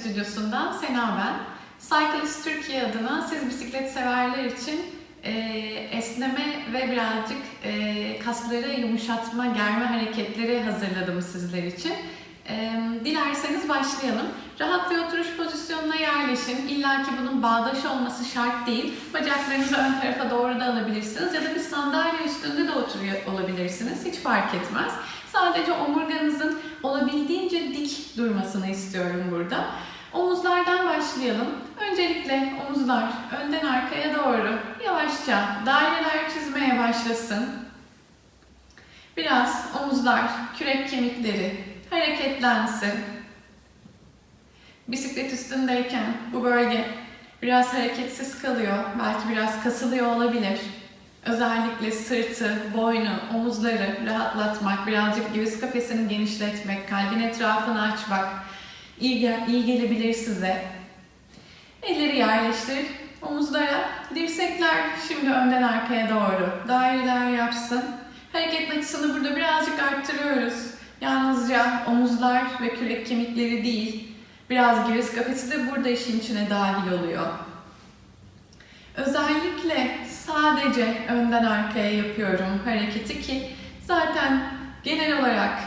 Stüdyosu'ndan Sena ben. Cyclist Türkiye adına siz bisiklet severler için e, esneme ve birazcık e, kasları yumuşatma, germe hareketleri hazırladım sizler için. E, dilerseniz başlayalım. Rahat bir oturuş pozisyonuna yerleşin. İlla ki bunun bağdaş olması şart değil. Bacaklarınızı ön tarafa doğru da alabilirsiniz ya da bir sandalye üstünde de oturuyor olabilirsiniz. Hiç fark etmez. Sadece omurganızın olabildiğince dik durmasını istiyorum burada. Omuzlardan başlayalım. Öncelikle omuzlar önden arkaya doğru yavaşça daireler çizmeye başlasın. Biraz omuzlar, kürek kemikleri hareketlensin. Bisiklet üstündeyken bu bölge biraz hareketsiz kalıyor. Belki biraz kasılıyor olabilir. Özellikle sırtı, boynu, omuzları rahatlatmak, birazcık göğüs kafesini genişletmek, kalbin etrafını açmak iyi, gel iyi gelebilir size. Elleri yerleştir. Omuzlara, dirsekler şimdi önden arkaya doğru daireler yapsın. Hareket açısını burada birazcık arttırıyoruz. Yalnızca omuzlar ve kürek kemikleri değil, biraz göğüs kafesi de burada işin içine dahil oluyor. Özellikle sadece önden arkaya yapıyorum hareketi ki zaten genel olarak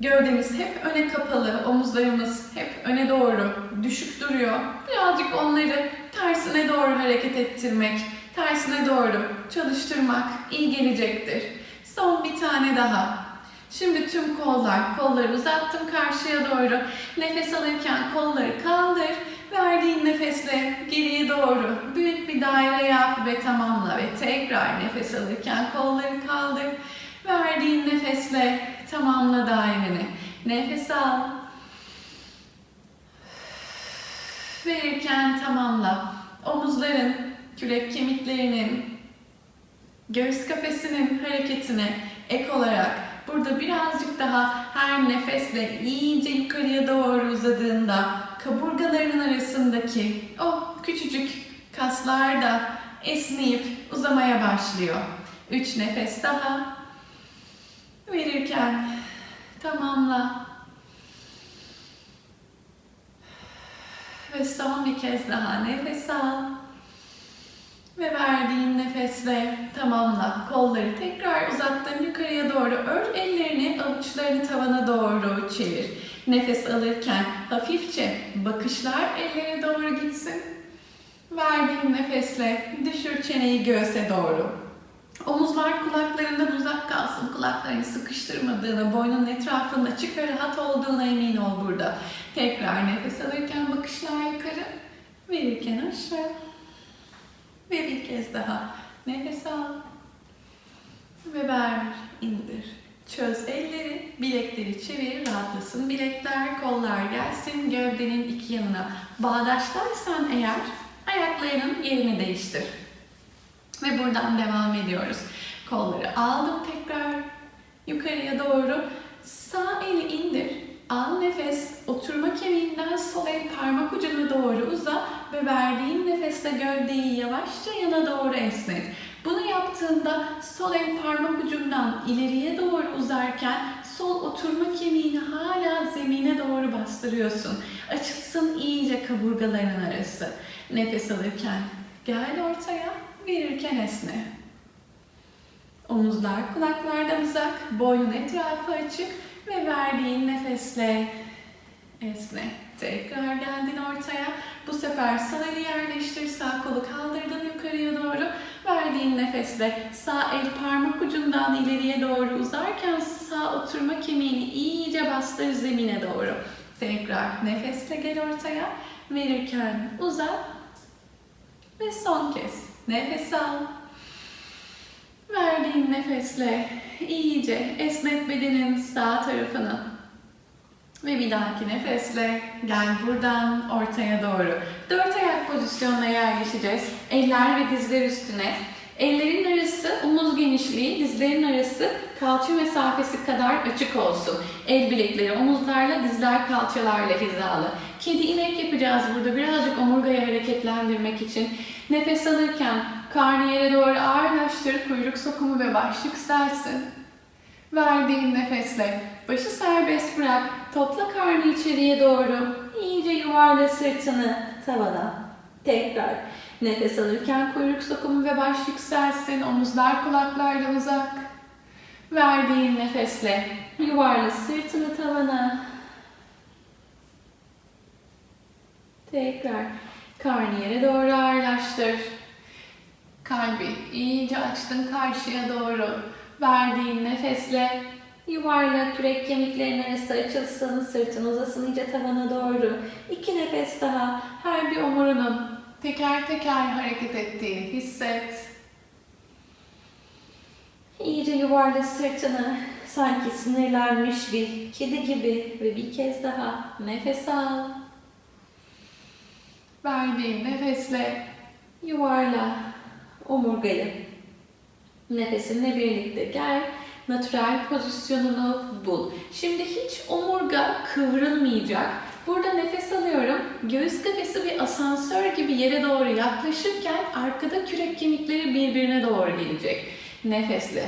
gövdemiz hep öne kapalı, omuzlarımız hep öne doğru düşük duruyor. Birazcık onları tersine doğru hareket ettirmek, tersine doğru çalıştırmak iyi gelecektir. Son bir tane daha. Şimdi tüm kollar, kolları uzattım karşıya doğru. Nefes alırken kolları kaldır. Verdiğin nefesle geriye doğru büyük bir daire yap ve tamamla. Ve tekrar nefes alırken kolları kaldır. Verdiğin nefesle tamamla daireni. Nefes al. Verirken tamamla. Omuzların, kürek kemiklerinin, göğüs kafesinin hareketine ek olarak burada birazcık daha her nefesle iyice yukarıya doğru uzadığında kaburgaların arasındaki o küçücük kaslar da esneyip uzamaya başlıyor. Üç nefes daha. Verirken tamamla. Ve son bir kez daha nefes al. Ve verdiğin nefesle tamamla. Kolları tekrar uzattın yukarıya doğru. Ör ellerini avuçlarını tavana doğru çevir. Nefes alırken hafifçe bakışlar ellere doğru gitsin. Verdiğin nefesle düşür çeneyi göğse doğru. Omuzlar kulaklarından uzak kalsın. Kulaklarını sıkıştırmadığına, boynunun etrafında açık ve rahat olduğuna emin ol burada. Tekrar nefes alırken bakışlar yukarı, verirken aşağı. Ve bir kez daha nefes al. Ve ver, indir. Çöz elleri, bilekleri çevir, rahatlasın. Bilekler, kollar gelsin gövdenin iki yanına. Bağdaştaysan eğer ayaklarının yerini değiştir. Ve buradan devam ediyoruz. Kolları aldım tekrar yukarıya doğru. Sağ eli indir. Al nefes. Oturma kemiğinden sol el parmak ucuna doğru uza ve verdiğin nefeste gövdeyi yavaşça yana doğru esnet. Bunu yaptığında sol el parmak ucundan ileriye doğru uzarken sol oturma kemiğini hala zemine doğru bastırıyorsun. Açılsın iyice kaburgaların arası. Nefes alırken gel ortaya, verirken esne. Omuzlar kulaklardan uzak, boynun etrafı açık ve verdiğin nefesle esne. Tekrar geldin ortaya. Bu sefer sağ eli yerleştir, sağ kolu kaldırdın yukarıya doğru. Verdiğin nefesle sağ el parmak ucundan ileriye doğru uzarken sağ oturma kemiğini iyice bastır zemine doğru. Tekrar nefesle gel ortaya. Verirken uzat. Ve son kez nefes al. Verdiğin nefesle iyice esnet bedenin sağ tarafını. Ve bir dahaki nefesle gel buradan ortaya doğru. Dört ayak pozisyonuna yerleşeceğiz. Eller ve dizler üstüne. Ellerin arası omuz genişliği, dizlerin arası kalça mesafesi kadar açık olsun. El bilekleri omuzlarla, dizler kalçalarla hizalı. Kedi inek yapacağız burada birazcık omurgayı hareketlendirmek için. Nefes alırken karnı yere doğru ağırlaştır, kuyruk sokumu ve baş yükselsin. Verdiğin nefesle başı serbest bırak, topla karnı içeriye doğru. İyice yuvarla sırtını tavana. Tekrar. Nefes alırken kuyruk sokumu ve baş yükselsin. Omuzlar kulaklardan uzak. Verdiğin nefesle yuvarla sırtını tavana. Tekrar. Karnı yere doğru ağırlaştır. Kalbi iyice açtın karşıya doğru. Verdiğin nefesle yuvarla kürek kemiklerin arası açılsın, sırtın uzasın iyice tavana doğru. İki nefes daha her bir omurunun teker teker hareket ettiğini hisset. İyice yuvarla sırtını sanki sinirlenmiş bir kedi gibi ve bir kez daha nefes al. Verdiğin nefesle yuvarla omurgayı. Nefesinle birlikte gel. Natürel pozisyonunu bul. Şimdi hiç omurga kıvrılmayacak. Burada nefes alıyorum. Göğüs kafesi bir asansör gibi yere doğru yaklaşırken arkada kürek kemikleri birbirine doğru gelecek. Nefesle.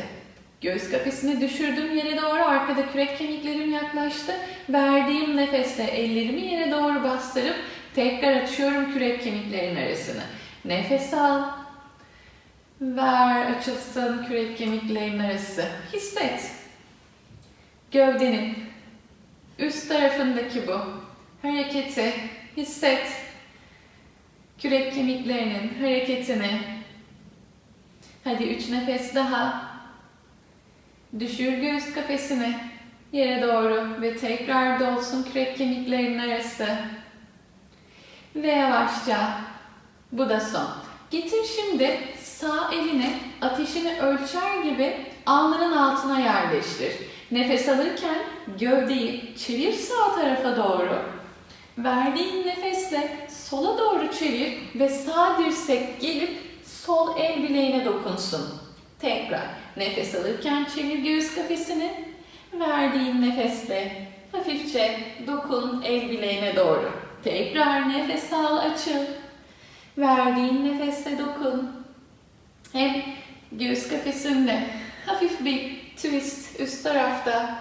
Göğüs kafesini düşürdüm yere doğru. Arkada kürek kemiklerim yaklaştı. Verdiğim nefesle ellerimi yere doğru bastırıp tekrar açıyorum kürek kemiklerin arasını. Nefes al. Ver açılsın kürek kemiklerin arası. Hisset. Gövdenin üst tarafındaki bu hareketi hisset. Kürek kemiklerinin hareketini. Hadi üç nefes daha. Düşür göğüs kafesini yere doğru ve tekrar dolsun kürek kemiklerinin arası. Ve yavaşça bu da son. Getir şimdi sağ elini ateşini ölçer gibi alnının altına yerleştir. Nefes alırken gövdeyi çevir sağ tarafa doğru. Verdiğin nefesle sola doğru çevir ve sağ dirsek gelip sol el bileğine dokunsun. Tekrar nefes alırken çevir göğüs kafesini. Verdiğin nefesle hafifçe dokun el bileğine doğru. Tekrar nefes al açıl. Verdiğin nefesle dokun. Hem göğüs kafesinde hafif bir twist üst tarafta.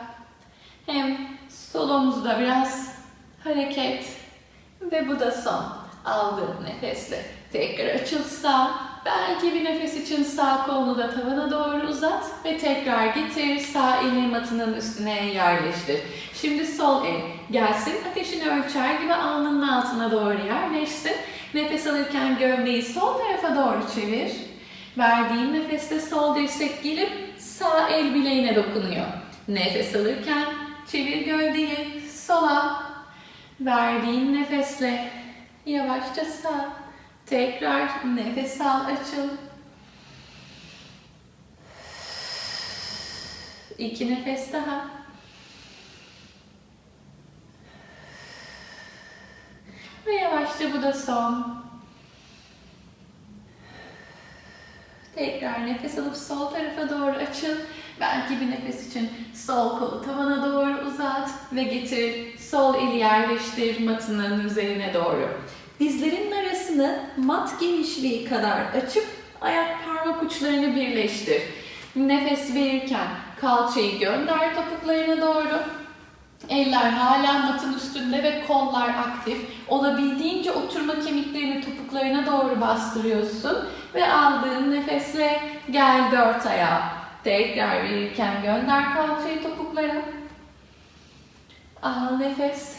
Hem sol omuzda biraz hareket. Ve bu da son. Aldığın nefesle tekrar açıl sağ. Belki bir nefes için sağ kolunu da tavana doğru uzat ve tekrar getir sağ elini matının üstüne yerleştir. Şimdi sol el gelsin ateşini ölçer gibi alnının altına doğru yerleşsin. Nefes alırken gövdeyi sol tarafa doğru çevir. Verdiğin nefeste sol dirsek gelip sağ el bileğine dokunuyor. Nefes alırken çevir gövdeyi sola. Verdiğin nefesle yavaşça sağ. Tekrar nefes al açıl. İki nefes daha. Ve yavaşça bu da son. Tekrar nefes alıp sol tarafa doğru açıl. Belki bir nefes için sol kolu tavana doğru uzat ve getir. Sol eli yerleştir matının üzerine doğru. Dizlerin arasını mat genişliği kadar açıp ayak parmak uçlarını birleştir. Nefes verirken kalçayı gönder topuklarına doğru. Eller hala matın üstünde ve kollar aktif. Olabildiğince oturma kemiklerini topuklarına doğru bastırıyorsun. Ve aldığın nefesle gel dört ayağa. Tekrar verirken gönder kalçayı topuklara. Al nefes.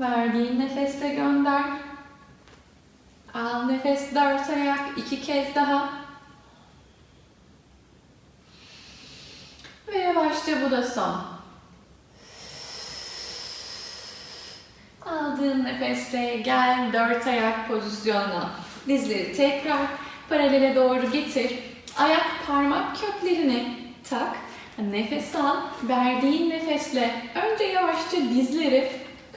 Verdiğin nefesle gönder. Al nefes dört ayak iki kez daha. Ve yavaşça bu da son. Aldığın nefesle gel dört ayak pozisyonuna. Dizleri tekrar paralele doğru getir. Ayak parmak köklerini tak. Nefes al. Verdiğin nefesle önce yavaşça dizleri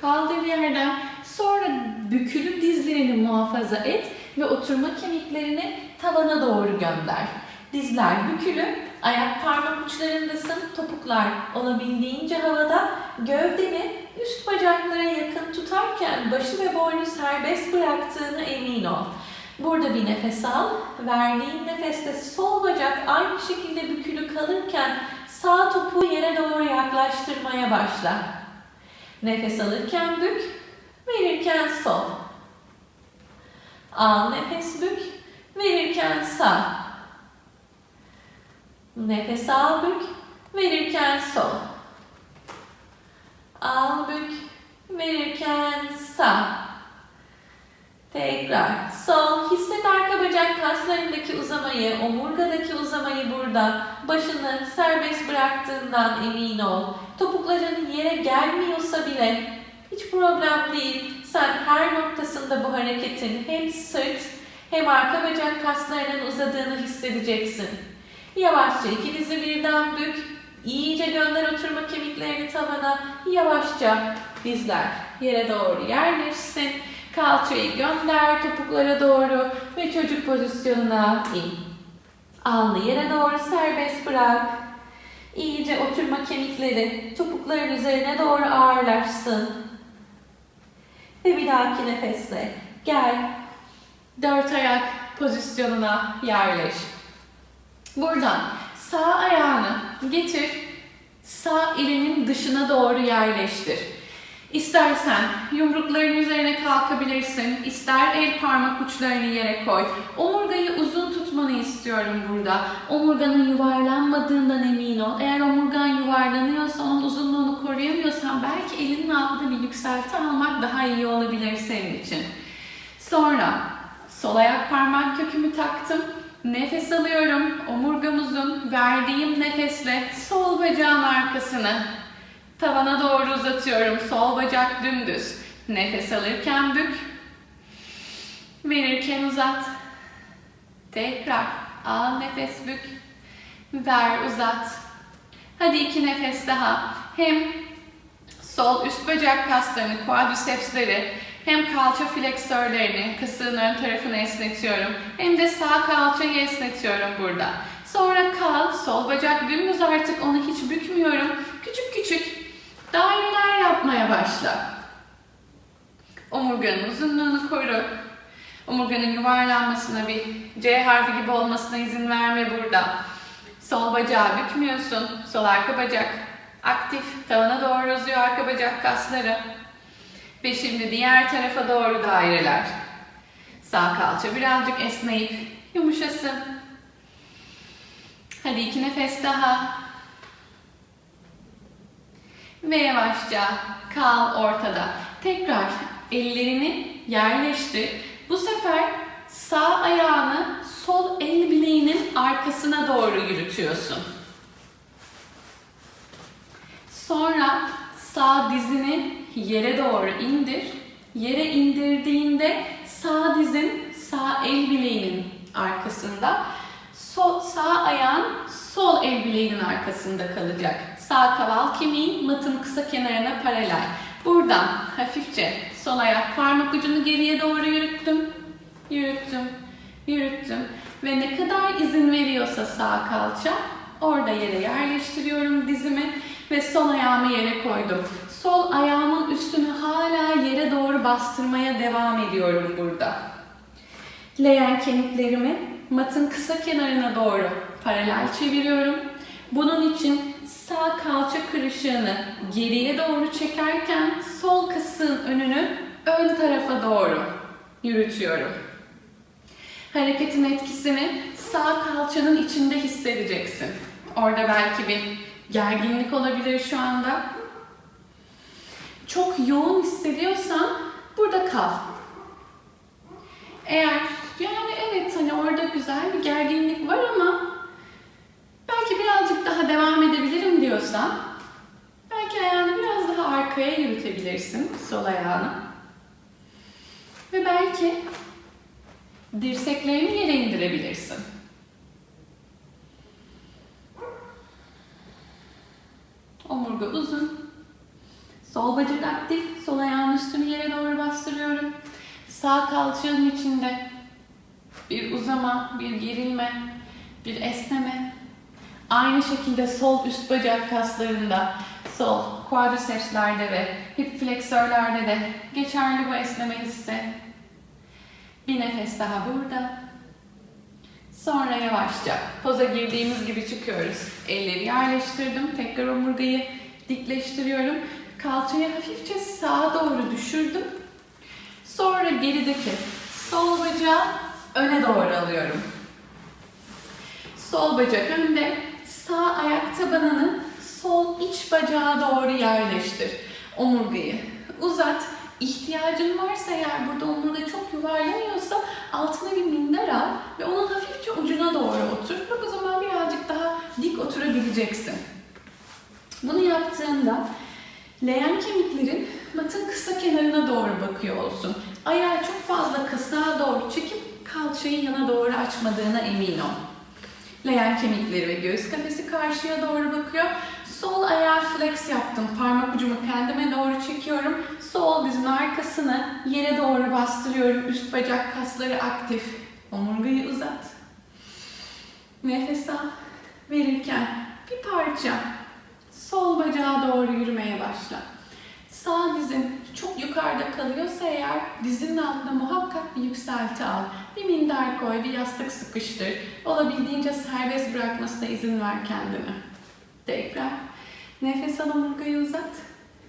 kaldır yerden. Sonra bükülü dizlerini muhafaza et ve oturma kemiklerini tavana doğru gönder. Dizler bükülü, ayak parmak uçlarındasın, topuklar olabildiğince havada, gövdeni üst bacaklara yakın tutarken başı ve boynu serbest bıraktığına emin ol. Burada bir nefes al, verdiğin nefeste sol bacak aynı şekilde bükülü kalırken sağ topuğu yere doğru yaklaştırmaya başla. Nefes alırken bük, verirken sol. Al nefes bük, verirken sağ. Nefes al bük, verirken sol. Al bük, verirken sağ. Tekrar sol. Hisset arka bacak kaslarındaki uzamayı, omurgadaki uzamayı burada. Başını serbest bıraktığından emin ol. Topukların yere gelmiyorsa bile hiç problem değil. Sen her noktasında bu hareketin hem sırt hem arka bacak kaslarının uzadığını hissedeceksin. Yavaşça iki dizi birden bük. İyice gönder oturma kemiklerini tavana. Yavaşça dizler yere doğru yerleşsin. Kalçayı gönder topuklara doğru ve çocuk pozisyonuna in. Alnı yere doğru serbest bırak. İyice oturma kemikleri topukların üzerine doğru ağırlaşsın. Ve bir dahaki nefesle gel. Dört ayak pozisyonuna yerleş. Buradan sağ ayağını getir. Sağ elinin dışına doğru yerleştir. İstersen yumrukların üzerine kalkabilirsin. İster el parmak uçlarını yere koy. Omurgayı uzun tutmanı istiyorum burada. Omurganın yuvarlanmadığından emin ol. Eğer omurgan yuvarlanıyorsa onun uzunluğunu koruyamıyorsan belki elinin altında bir yükselti almak daha iyi olabilir senin için. Sonra sol ayak parmak kökümü taktım. Nefes alıyorum. Omurgam uzun. Verdiğim nefesle sol bacağın arkasını Tavana doğru uzatıyorum. Sol bacak dümdüz. Nefes alırken bük. Verirken uzat. Tekrar. Al nefes bük. Ver uzat. Hadi iki nefes daha. Hem sol üst bacak kaslarını, quadricepsleri, hem kalça fleksörlerini, kasığın ön tarafını esnetiyorum. Hem de sağ kalçayı esnetiyorum burada. Sonra kal, sol bacak dümdüz artık onu hiç bükmüyorum. Küçük küçük Daireler yapmaya başla. Omurganın uzunluğunu koru. Omurganın yuvarlanmasına bir C harfi gibi olmasına izin verme burada. Sol bacağı bükmüyorsun. Sol arka bacak aktif. Tavana doğru uzuyor arka bacak kasları. Ve şimdi diğer tarafa doğru daireler. Sağ kalça birazcık esneyip yumuşasın. Hadi iki nefes daha. Ve yavaşça kal ortada. Tekrar ellerini yerleştir. Bu sefer sağ ayağını sol el bileğinin arkasına doğru yürütüyorsun. Sonra sağ dizini yere doğru indir. Yere indirdiğinde sağ dizin sağ el bileğinin arkasında, sol, sağ ayağın sol el bileğinin arkasında kalacak. Sağ kaval kemiğin matın kısa kenarına paralel. Buradan hafifçe sol ayak parmak ucunu geriye doğru yürüttüm. Yürüttüm. Yürüttüm. Ve ne kadar izin veriyorsa sağ kalça orada yere yerleştiriyorum dizimi ve sol ayağımı yere koydum. Sol ayağımın üstünü hala yere doğru bastırmaya devam ediyorum burada. Leğen kemiklerimi matın kısa kenarına doğru paralel çeviriyorum. Bunun için sağ kalça kırışığını geriye doğru çekerken sol kasığın önünü ön tarafa doğru yürütüyorum. Hareketin etkisini sağ kalçanın içinde hissedeceksin. Orada belki bir gerginlik olabilir şu anda. Çok yoğun hissediyorsan burada kal. Eğer yani evet hani orada güzel bir gerginlik var ama belki birazcık daha devam edebilirim diyorsan belki ayağını biraz daha arkaya yürütebilirsin sol ayağını. Ve belki dirseklerini yere indirebilirsin. Omurga uzun. Sol bacak aktif. Sol ayağın üstünü yere doğru bastırıyorum. Sağ kalçanın içinde bir uzama, bir gerilme, bir esneme. Aynı şekilde sol üst bacak kaslarında, sol quadricepslerde ve hip fleksörlerde de geçerli bu esneme hissi. Bir nefes daha burada. Sonra yavaşça poza girdiğimiz gibi çıkıyoruz. Elleri yerleştirdim. Tekrar omurgayı dikleştiriyorum. Kalçayı hafifçe sağa doğru düşürdüm. Sonra gerideki sol bacağı öne doğru alıyorum. Sol bacak önde, sağ ayak tabanını sol iç bacağa doğru yerleştir. Omurgayı uzat. İhtiyacın varsa eğer burada omurga çok yuvarlanıyorsa altına bir minder al ve onun hafifçe ucuna doğru otur. Bak o zaman birazcık daha dik oturabileceksin. Bunu yaptığında leğen kemiklerin matın kısa kenarına doğru bakıyor olsun. Ayağı çok fazla kasığa doğru çekip kalçayı yana doğru açmadığına emin ol. Leğen kemikleri ve göğüs kafesi karşıya doğru bakıyor. Sol ayağı flex yaptım. Parmak ucumu kendime doğru çekiyorum. Sol dizin arkasını yere doğru bastırıyorum. Üst bacak kasları aktif. Omurgayı uzat. Nefes al. Verirken bir parça sol bacağa doğru yürümeye başla. Sağ dizin çok yukarıda kalıyorsa eğer dizinin altında muhakkak bir yükselti al. Bir minder koy, bir yastık sıkıştır. Olabildiğince serbest bırakmasına izin ver kendini. Tekrar. Nefes al omurgayı uzat.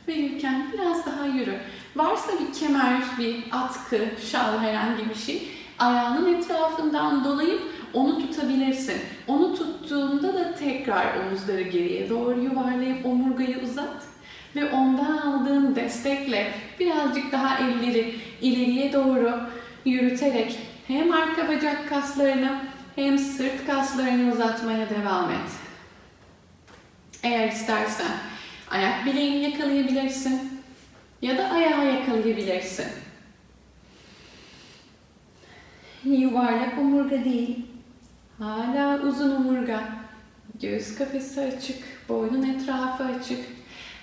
Verirken biraz daha yürü. Varsa bir kemer, bir atkı, şal herhangi bir şey ayağının etrafından dolayıp onu tutabilirsin. Onu tuttuğunda da tekrar omuzları geriye doğru yuvarlayıp omurgayı uzat ve ondan aldığın destekle birazcık daha elleri ileriye doğru yürüterek hem arka bacak kaslarını hem sırt kaslarını uzatmaya devam et. Eğer istersen ayak bileğini yakalayabilirsin ya da ayağı yakalayabilirsin. Yuvarlak omurga değil, hala uzun omurga. Göğüs kafesi açık, boynun etrafı açık.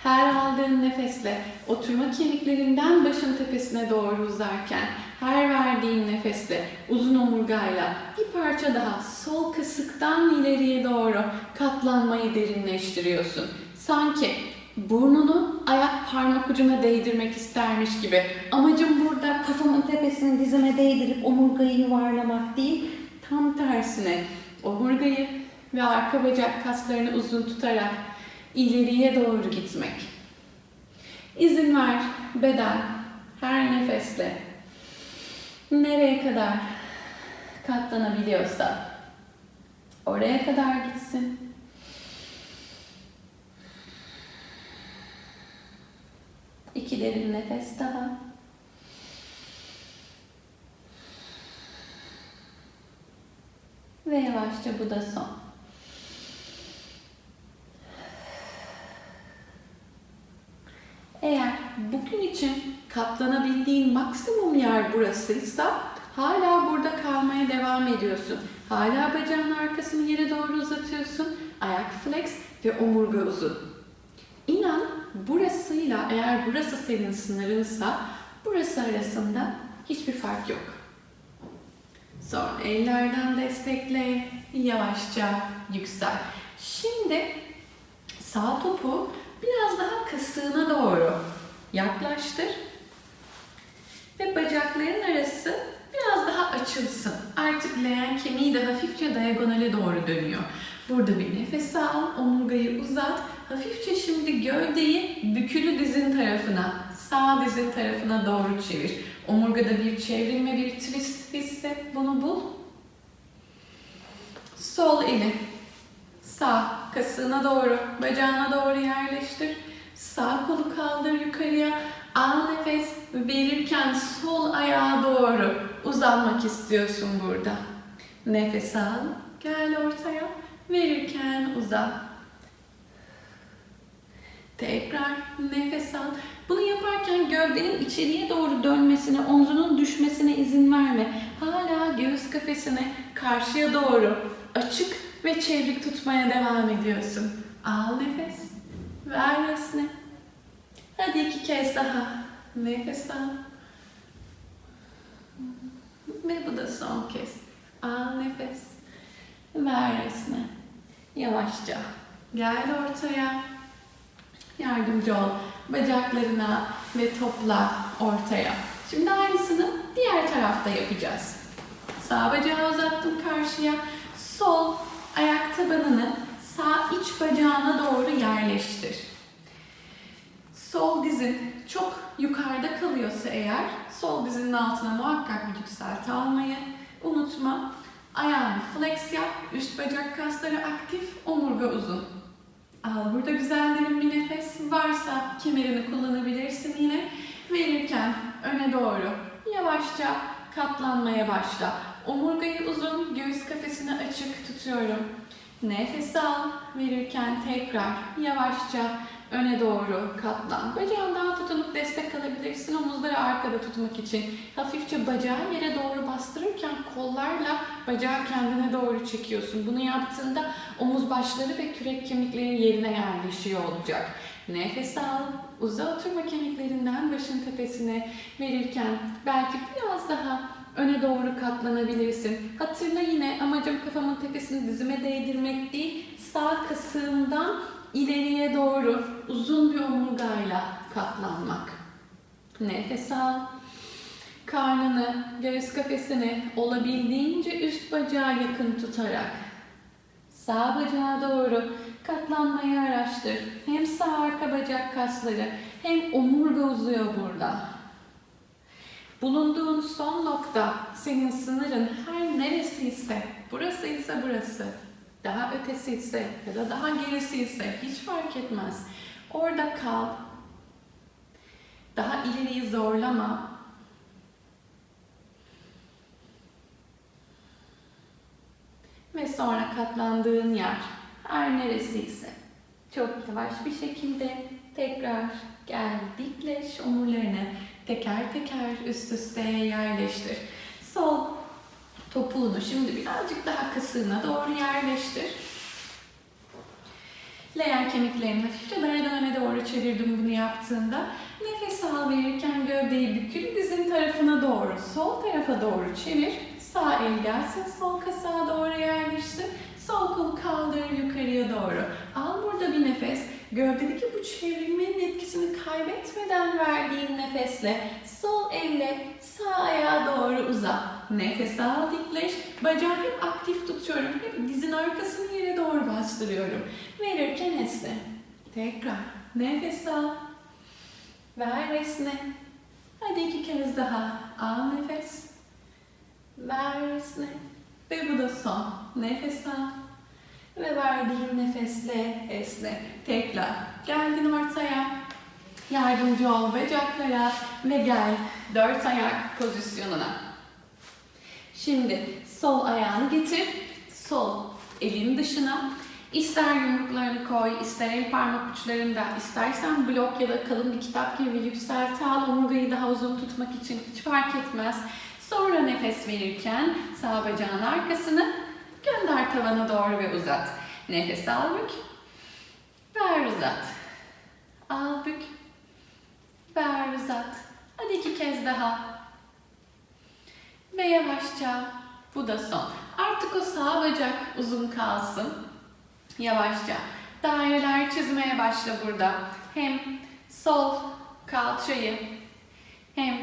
Her aldığın nefesle oturma kemiklerinden başın tepesine doğru uzarken her verdiğin nefesle uzun omurgayla bir parça daha sol kasıktan ileriye doğru katlanmayı derinleştiriyorsun. Sanki burnunu ayak parmak ucuna değdirmek istermiş gibi. Amacım burada kafamın tepesini dizime değdirip omurgayı yuvarlamak değil, tam tersine omurgayı ve arka bacak kaslarını uzun tutarak ileriye doğru gitmek. İzin ver beden her nefesle nereye kadar katlanabiliyorsa oraya kadar gitsin. İki derin nefes daha. Ve yavaşça bu da son. Eğer bugün için katlanabildiğin maksimum yer burasıysa hala burada kalmaya devam ediyorsun. Hala bacağın arkasını yere doğru uzatıyorsun. Ayak flex ve omurga uzun. İnan burasıyla eğer burası senin sınırınsa burası arasında hiçbir fark yok. Sonra ellerden destekle, yavaşça yüksel. Şimdi sağ topu biraz daha kasığına doğru yaklaştır. Ve bacakların arası biraz daha açılsın. Artık leğen kemiği de hafifçe diagonale doğru dönüyor. Burada bir nefes al, omurgayı uzat. Hafifçe şimdi gövdeyi bükülü dizin tarafına, sağ dizin tarafına doğru çevir. Omurgada bir çevrilme, bir twist hisset. Bunu bul. Sol eli sağ kasığına doğru, bacağına doğru yerleştir. Sağ kolu kaldır yukarıya. Al nefes verirken sol ayağa doğru uzanmak istiyorsun burada. Nefes al. Gel ortaya. Verirken uzan. Tekrar nefes al. Bunu yaparken gövdenin içeriye doğru dönmesine, omzunun düşmesine izin verme. Hala göğüs kafesini karşıya doğru açık ve çevrik tutmaya devam ediyorsun. Al nefes. Ver resmi. Hadi iki kez daha. Nefes al. Ve bu da son kez. Al nefes. Ver resmi. Yavaşça. Gel ortaya. Yardımcı ol. Bacaklarına ve topla ortaya. Şimdi aynısını diğer tarafta yapacağız. Sağ bacağı uzattım karşıya. Sol ayak tabanını sağ iç bacağına doğru yerleştir. Sol dizin çok yukarıda kalıyorsa eğer sol dizinin altına muhakkak bir yükselti almayı unutma. Ayağını flex yap, üst bacak kasları aktif, omurga uzun. Al burada güzel derin bir nefes. Varsa kemerini kullanabilirsin yine. Verirken öne doğru yavaşça katlanmaya başla. Omurgayı uzun, göğüs kafesini açık tutuyorum. Nefes al, verirken tekrar yavaşça öne doğru katlan. Bacağından tutunup destek alabilirsin. Omuzları arkada tutmak için. Hafifçe bacağı yere doğru bastırırken kollarla bacağı kendine doğru çekiyorsun. Bunu yaptığında omuz başları ve kürek kemikleri yerine yerleşiyor olacak. Nefes al, uza oturma kemiklerinden başın tepesine verirken belki biraz daha öne doğru katlanabilirsin. Hatırla yine amacım kafamın tepesini dizime değdirmek değil, sağ kasığımdan ileriye doğru uzun bir omurgayla katlanmak. Nefes al. Karnını, göğüs kafesini olabildiğince üst bacağa yakın tutarak sağ bacağa doğru katlanmayı araştır. Hem sağ arka bacak kasları hem omurga uzuyor burada. Bulunduğun son nokta senin sınırın her neresi ise, burası ise burası, daha ötesi ise ya da daha gerisi ise hiç fark etmez. Orada kal. Daha ileriyi zorlama. Ve sonra katlandığın yer her neresi ise çok yavaş bir şekilde tekrar gel dikleş omurlarını teker teker üst üste yerleştir. Sol topuğunu şimdi birazcık daha kasığına doğru yerleştir. Leğen kemiklerini hafifçe daydan öne doğru çevirdim bunu yaptığında. Nefes al verirken gövdeyi bükül dizin tarafına doğru, sol tarafa doğru çevir. Sağ el gelsin, sol kasağa doğru yerleşsin. Sol kol kaldır yukarıya doğru. Al burada bir nefes. Gövdedeki bu çevrilmenin etkisini kaybetmeden verdiğin nefesle sol elle sağ ayağa doğru uza. Nefes al dikleş. Bacağı hep aktif tutuyorum. Hep dizin arkasını yere doğru bastırıyorum. Verirken esne. Tekrar. Nefes al. Ver esne. Hadi iki kez daha. Al nefes. Ver esne. Ve bu da son. Nefes al. Ve verdiğin nefesle esne. Tekrar. Geldin ortaya. Yardımcı ol bacaklara ve gel dört ayak pozisyonuna. Şimdi sol ayağını getir. Sol elin dışına. İster yumruklarını koy, ister el parmak uçlarında, istersen blok ya da kalın bir kitap gibi yükselti al. Omurgayı daha uzun tutmak için hiç fark etmez. Sonra nefes verirken sağ bacağın arkasını gönder tavana doğru ve uzat. Nefes al bük. Ver uzat. Al bük. Ver uzat. Hadi iki kez daha. Ve yavaşça bu da son. Artık o sağ bacak uzun kalsın. Yavaşça daireler çizmeye başla burada. Hem sol kalçayı hem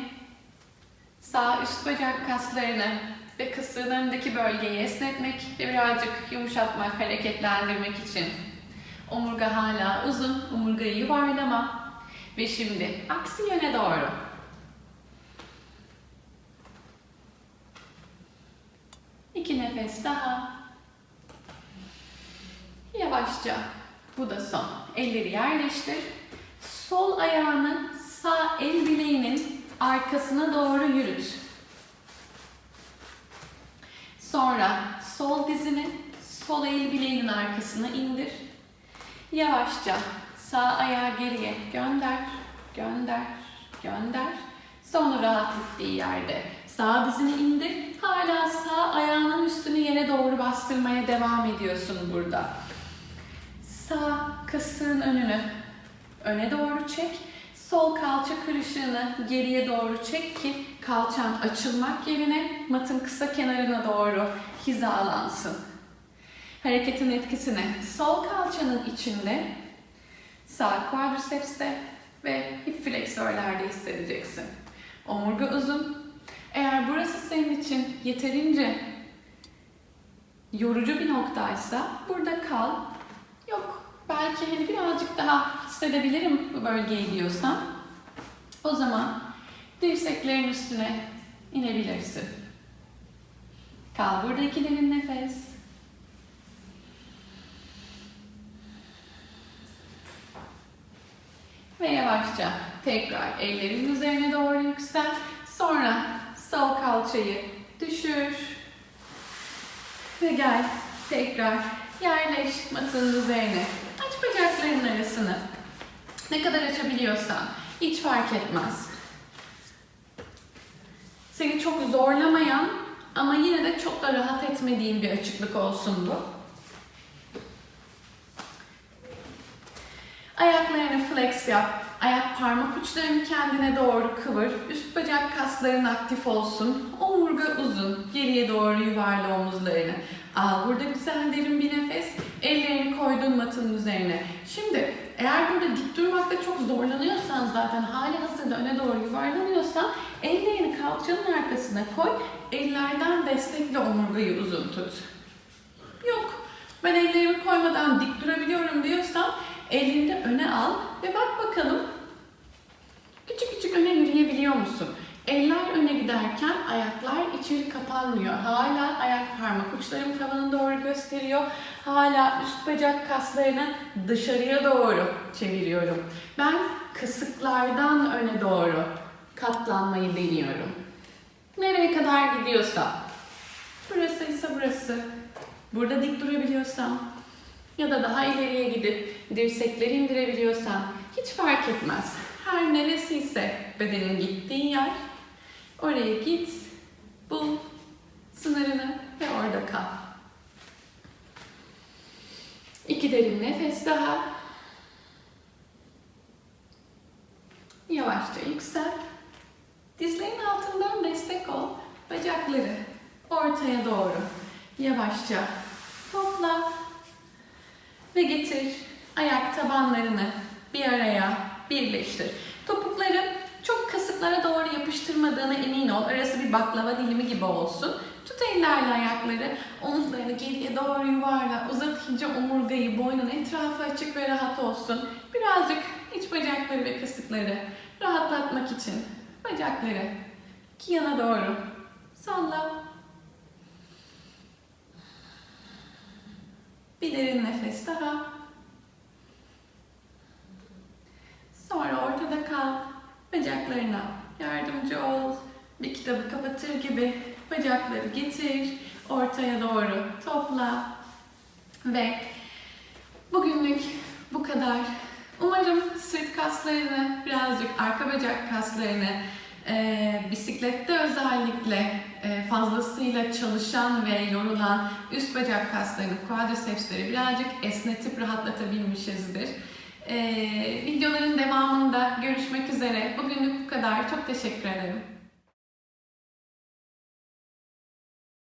sağ üst bacak kaslarını ve önündeki bölgeyi esnetmek ve birazcık yumuşatmak, hareketlendirmek için. Omurga hala uzun, omurgayı yuvarlama. Ve şimdi aksi yöne doğru. İki nefes daha. Yavaşça. Bu da son. Elleri yerleştir. Sol ayağını sağ el bileğinin arkasına doğru yürüt. Sonra sol dizini sol el bileğinin arkasına indir. Yavaşça sağ ayağı geriye gönder, gönder, gönder. Sonra rahat ettiği yerde sağ dizini indir. Hala sağ ayağının üstünü yere doğru bastırmaya devam ediyorsun burada. Sağ kasığın önünü öne doğru çek. Sol kalça kırışığını geriye doğru çek ki kalçan açılmak yerine matın kısa kenarına doğru hizalansın. Hareketin etkisini sol kalçanın içinde, sağ quadricepste ve hip fleksörlerde hissedeceksin. Omurga uzun. Eğer burası senin için yeterince yorucu bir noktaysa burada kal. Yok, belki hani birazcık daha hissedebilirim bu bölgeyi diyorsan o zaman dirseklerin üstüne inebilirsin. Kal burada iki derin nefes. Ve yavaşça tekrar ellerin üzerine doğru yüksel. Sonra sol kalçayı düşür. Ve gel tekrar yerleş matının üzerine. Aç bacakların arasını. Ne kadar açabiliyorsan. Hiç fark etmez. Seni çok zorlamayan ama yine de çok da rahat etmediğin bir açıklık olsun bu. Ayaklarını flex yap. Ayak parmak uçlarını kendine doğru kıvır. Üst bacak kasların aktif olsun. Omurga uzun. Geriye doğru yuvarla omuzlarını. Al burada güzel derin bir nefes. Ellerini koydun matın üzerine. Şimdi eğer burada dik durmakta çok zorlanıyorsan zaten hali hazırda öne doğru yuvarlanıyorsan ellerini kalçanın arkasına koy. Ellerden destekle omurgayı uzun tut. Yok. Ben ellerimi koymadan dik durabiliyorum diyorsan de öne al ve bak bakalım küçük küçük öne yürüyebiliyor musun? Eller öne giderken ayaklar içeri kapanmıyor. Hala ayak parmak uçlarım tavanı doğru gösteriyor. Hala üst bacak kaslarını dışarıya doğru çeviriyorum. Ben kısıklardan öne doğru katlanmayı deniyorum. Nereye kadar gidiyorsa. Burası ise burası. Burada dik durabiliyorsam ya da daha ileriye gidip dirsekleri indirebiliyorsam hiç fark etmez. Her neresi ise bedenin gittiği yer oraya git, bul sınırını ve orada kal. İki derin nefes daha. Yavaşça yüksel. Dizlerin altından destek ol. Bacakları ortaya doğru yavaşça topla ve getir ayak tabanlarını bir araya birleştir. Topukları çok kasıklara doğru yapıştırmadığına emin ol. Arası bir baklava dilimi gibi olsun. Tut ellerle ayakları, omuzlarını geriye doğru yuvarla. Uzat iyice omurgayı, boynun etrafı açık ve rahat olsun. Birazcık iç bacakları ve kasıkları rahatlatmak için bacakları iki yana doğru salla. Bir derin nefes daha. Sonra ortada kal. Bacaklarına yardımcı ol. Bir kitabı kapatır gibi bacakları getir. Ortaya doğru topla. Ve bugünlük bu kadar. Umarım sırt kaslarını, birazcık arka bacak kaslarını, e, bisiklette özellikle e, fazlasıyla çalışan ve yorulan üst bacak kaslarını, quadricepsleri birazcık esnetip rahatlatabilmişizdir. E, videoların devamında görüşmek üzere. Bugünlük bu kadar. Çok teşekkür ederim.